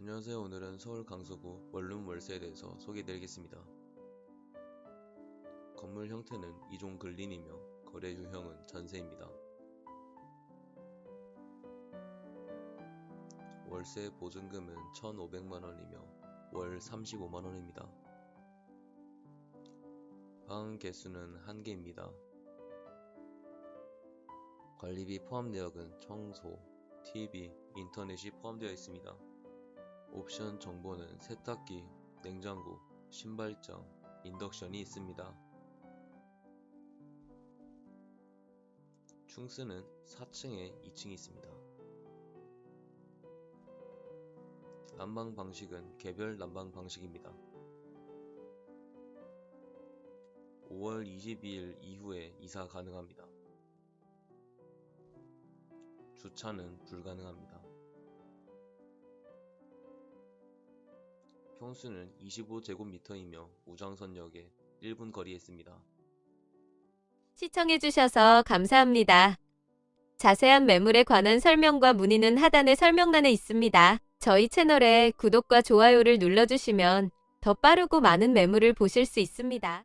안녕하세요. 오늘은 서울 강서구 원룸 월세에 대해서 소개해드리겠습니다. 건물 형태는 이종 근린이며 거래 유형은 전세입니다. 월세 보증금은 1,500만원이며 월 35만원입니다. 방 개수는 1개입니다. 관리비 포함 내역은 청소, TV, 인터넷이 포함되어 있습니다. 옵션 정보는 세탁기, 냉장고, 신발장, 인덕션이 있습니다. 충수는 4층에 2층이 있습니다. 난방 방식은 개별 난방 방식입니다. 5월 22일 이후에 이사 가능합니다. 주차는 불가능합니다. 평수는 25제곱미터이며 우장선역에 1분 거리에 있습니다. 시청해주셔서 감사합니다. 자세한 매물에 관한 설명과 문의는 하단의 설명란에 있습니다. 저희 채널에 구독과 좋아요를 눌러주시면 더 빠르고 많은 매물을 보실 수 있습니다.